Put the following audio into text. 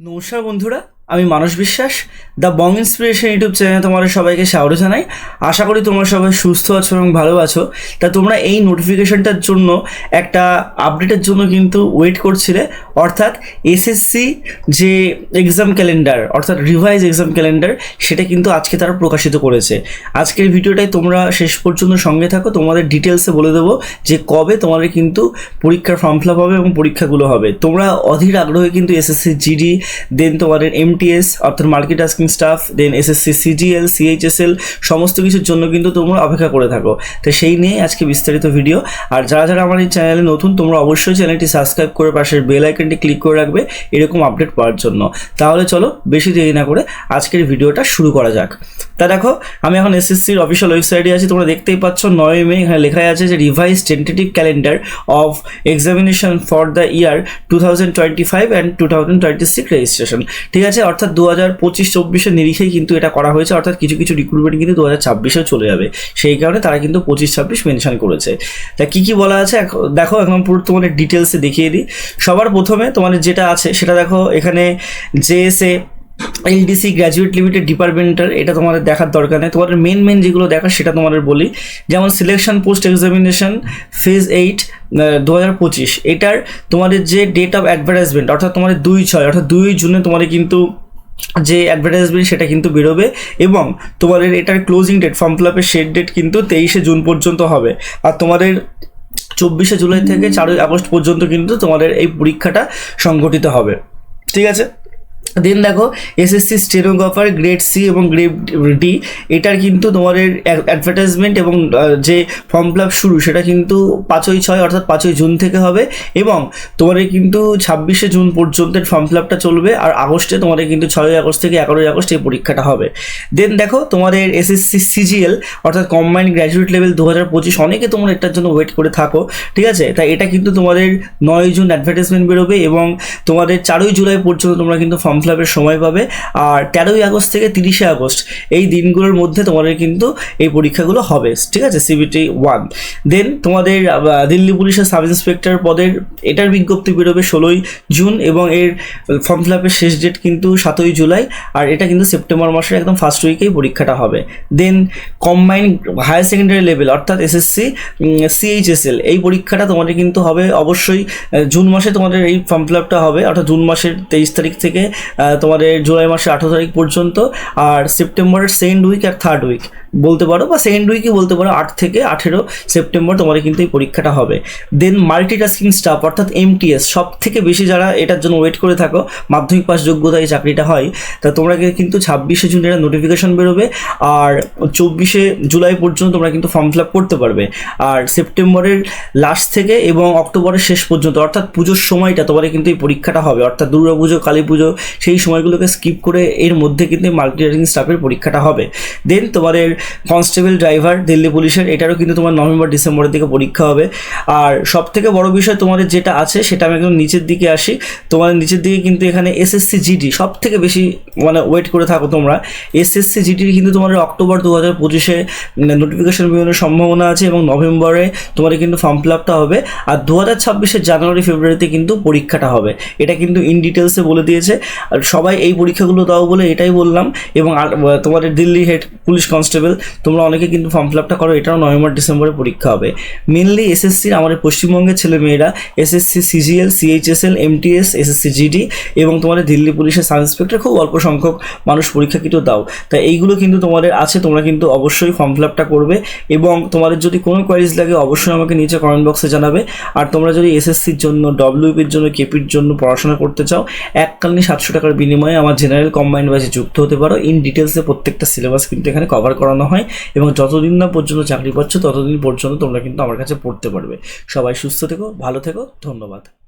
নমস্কার বন্ধুরা আমি মানস বিশ্বাস, দ্য বং ইন্সপিরেশন ইউটিউব চ্যানেলে তোমাদের সবাইকে স্বাগত জানাই। আশা করি তোমরা সবাই সুস্থ আছো এবং ভালো আছো। তা তোমরা এই নোটিফিকেশনটার জন্য একটা আপডেটের জন্য কিন্তু ওয়েট করছিলে। অর্থাৎ এসএসসি যে এক্সাম ক্যালেন্ডার অর্থাৎ রিভাইজ এক্সাম ক্যালেন্ডার সেটা কিন্তু আজকে তারা প্রকাশিত করেছে। আজকের ভিডিওটাই তোমরা শেষ পর্যন্ত সঙ্গে থাকো। তোমাদের ডিটেলসে বলে দেবো যে কবে তোমাদের কিন্তু পরীক্ষার ফর্ম ফিল হবে এবং পরীক্ষাগুলো হবে। তোমরা অধীর আগ্রহে কিন্তু এসএসসি জিডি দেন তোমাদের এমটিএস অর্থাৎ multitasking staff then SSC CGL CHSL সমস্ত কিছুর জন্য কিন্তু তোমরা অপেক্ষা করে থাকো। তো সেই নিয়ে আজকে বিস্তারিত ভিডিও আর যারা যারা আমার এই চ্যানেলে নতুন, তোমরা অবশ্যই চ্যানেলটি সাবস্ক্রাইব করে পাশের বেল আইকনটি ক্লিক করে রাখবে, এরকম আপডেট পাওয়ার জন্য। তাহলে চলো, বেশি দেরি না করে আজকের ভিডিওটা শুরু করা যাক। তা দেখো, আমি এখন এসএসসির অফিসিয়াল ওয়েবসাইটে আছি, তোমরা দেখতেই পাচ্ছ নয় মে, এখানে লেখা আছে যে revise tentative calendar of examination for the year two thousand twenty five and two thousand twenty registration ঠিক আছে? অর্থাৎ দু হাজার পঁচিশ চব্বিশের নিরিখেই কিন্তু এটা করা হয়েছে, অর্থাৎ কিছু কিছু রিক্রুটমেন্ট কিন্তু দু হাজার ছাব্বিশেও চলে যাবে। সেই কারণে তারা কিন্তু পঁচিশ ছাব্বিশ মেনশন করেছে। তা কী কী বলা আছে? দেখো, এখন পুরো তোমাদের ডিটেলসে দেখিয়ে দিই। সবার প্রথমে তোমাদের যেটা আছে, সেটা দেখো, এখানে জেএসএ এলডিসি গ্র্যাজুয়েট লিমিটেড ডিপার্টমেন্টার এটা তোমাদের দেখার দরকার নেই। তোমাদের মেন মেন যেগুলো দেখার সেটা তোমাদের বলি। যেমন selection post examination phase eight দু হাজার পঁচিশ। এটার তোমাদের যে ডেট অফ অ্যাডভার্টাইজমেন্ট অর্থাৎ তোমাদের দুই ছয়, অর্থাৎ দুই জুনে তোমাদের কিন্তু যে অ্যাডভার্টাইজমেন্ট সেটা কিন্তু বেরোবে এবং তোমাদের এটার ক্লোজিং ডেট ফর্ম ফিল আপের শেড ডেট কিন্তু তেইশে জুন পর্যন্ত হবে। আর তোমাদের চব্বিশে জুলাই থেকে চারই আগস্ট পর্যন্ত কিন্তু তোমাদের এই পরীক্ষাটা সংগঠিত হবে। ঠিক আছে? দেন দেখো এসএসসি স্টেনোগ্রাফার গ্রেড সি এবং গ্রেড ডি এটার কিন্তু তোমাদের অ্যাডভার্টাইজমেন্ট এবং যে ফর্ম ফিল আপ শুরু, সেটা কিন্তু পাঁচই ছয়, অর্থাৎ পাঁচই জুন থেকে হবে এবং তোমাদের কিন্তু ছাব্বিশে জুন পর্যন্ত ফর্ম ফিল আপটা চলবে আর আগস্টে তোমাদের কিন্তু ছয়ই আগস্ট থেকে এগারোই আগস্ট এই পরীক্ষাটা হবে। দেন দেখো, তোমাদের এসএসসি সিজিএল অর্থাৎ কম্বাইন্ড গ্র্যাজুয়েট লেভেল দু হাজার পঁচিশ, অনেকে তোমরা এটার জন্য ওয়েট করে থাকো, ঠিক আছে? তাই এটা কিন্তু তোমাদের নয় জুন অ্যাডভার্টাইজমেন্ট বেরোবে এবং তোমাদের চারই জুলাই পর্যন্ত তোমরা কিন্তু ফর্ম ফিল আপের সময় পাবে। আর তেরোই আগস্ট থেকে তিরিশে আগস্ট এই দিনগুলোর মধ্যে তোমাদের কিন্তু এই পরীক্ষাগুলো হবে, ঠিক আছে? সিবিটি ওয়ান দেন তোমাদের দিল্লি পুলিশের সাব ইন্সপেক্টর পদের, এটার বিজ্ঞপ্তি বেরোবে ষোলোই জুন এবং এর ফর্ম ফিল আপের শেষ ডেট কিন্তু সাতই জুলাই, আর এটা কিন্তু সেপ্টেম্বর মাসের একদম ফার্স্ট উইকেই পরীক্ষাটা হবে। Then combine higher secondary level অর্থাৎ এসএসসি সিএইচএসএল এই পরীক্ষাটা তোমাদের কিন্তু হবে অবশ্যই জুন মাসে তোমাদের এই ফর্ম ফিল আপটা হবে, অর্থাৎ জুন মাসের তেইশ তারিখ থেকে তোমাদের জুলাই মাসের আঠারো তারিখ পর্যন্ত আর সেপ্টেম্বরের সেকেন্ড উইক আর থার্ড উইক বলতে পারো বা সেকেন্ড উইকই বলতে পারো, আট থেকে আঠেরো সেপ্টেম্বর তোমাদের কিন্তু এই পরীক্ষাটা হবে। দেন মাল্টিটাস্কিং স্টাফ অর্থাৎ এমটিএস সব থেকে বেশি যারা এটার জন্য ওয়েট করে থাকো, মাধ্যমিক পাস যোগ্যতা এই চাকরিটা হয়, তা তোমরা কিন্তু ছাব্বিশে জুন এটা নোটিফিকেশন বেরোবে, আর চব্বিশে জুলাই পর্যন্ত তোমরা কিন্তু ফর্ম ফিল আপ করতে পারবে। আর সেপ্টেম্বরের লাস্ট থেকে এবং অক্টোবরের শেষ পর্যন্ত, অর্থাৎ পুজোর সময়টা তোমাদের কিন্তু এই পরীক্ষাটা হবে, অর্থাৎ দুর্গা পুজো, কালী পুজো, সেই সময়গুলোকে স্কিপ করে এর মধ্যে কিন্তু মাল্টিটাস্কিং স্টাফের পরীক্ষাটা হবে। দেন তোমাদের কনস্টেবল ড্রাইভার, দিল্লি পুলিশের, এটারও কিন্তু তোমার নভেম্বর, ডিসেম্বরের দিকে পরীক্ষা হবে। আর সব থেকে বড় বিষয় তোমাদের যেটা আছে, সেটা আমি একদম নিচের দিকে আসি। তোমাদের নিচের দিকে কিন্তু এখানে এসএসসি জিডি সব থেকে বেশি মানে ওয়েট করে থাকো তোমরা। এসএসসি জিডির কিন্তু তোমাদের অক্টোবর দু হাজার পঁচিশে নোটিফিকেশন বেরোনোর সম্ভাবনা আছে এবং নভেম্বরে তোমাদের কিন্তু ফর্ম ফিল আপটা হবে। আর দু হাজার ছাব্বিশের জানুয়ারি, ফেব্রুয়ারিতে কিন্তু পরীক্ষাটা হবে। এটা কিন্তু ইন ডিটেলসে বলে দিয়েছে। আর সবাই এই পরীক্ষাগুলো দাও বলে এটাই বললাম। এবং তোমাদের দিল্লি হেড পুলিশ কনস্টেবল তোমরা অনেকে কিন্তু ফর্ম ফিল আপটা করো, এটাও নভেম্বর ডিসেম্বরে পরীক্ষা হবে। মেনলি এসএসসির আমাদের পশ্চিমবঙ্গের ছেলে মেয়েরা SSC CGL CHSL MTS SSC GD এবং তোমাদের দিল্লি পুলিশের সাব ইন্সপেক্টর খুব অল্প সংখ্যক মানুষ পরীক্ষা কিন্তু দাও। তাই এইগুলো কিন্তু তোমাদের আছে, তোমরা কিন্তু অবশ্যই ফর্ম ফিল আপটা করবে এবং তোমাদের যদি কোনো কোয়ারিজ লাগে, অবশ্যই আমাকে নিচে কমেন্ট বক্সে জানাবে। আর তোমরা যদি এসএসসির জন্য ডব্লিউপির জন্য কেপির জন্য পড়াশোনা করতে চাও, এককালীন সাতশো টাকার বিনিময়ে আমার জেনারেল কম্বাইন্ড ব্যাচে যুক্ত হতে পারো। ইন ডিটেলসে প্রত্যেকটা সিলেবাস কিন্তু এখানে কভার করানো হয় এবং যতদিন না পর্যন্ত চাকরি পাচ্ছ, ততদিন পর্যন্ত তোমরা কিন্তু আমার কাছে পড়তে পারবে। সবাই সুস্থ থেকো, ভালো থেকো, ধন্যবাদ।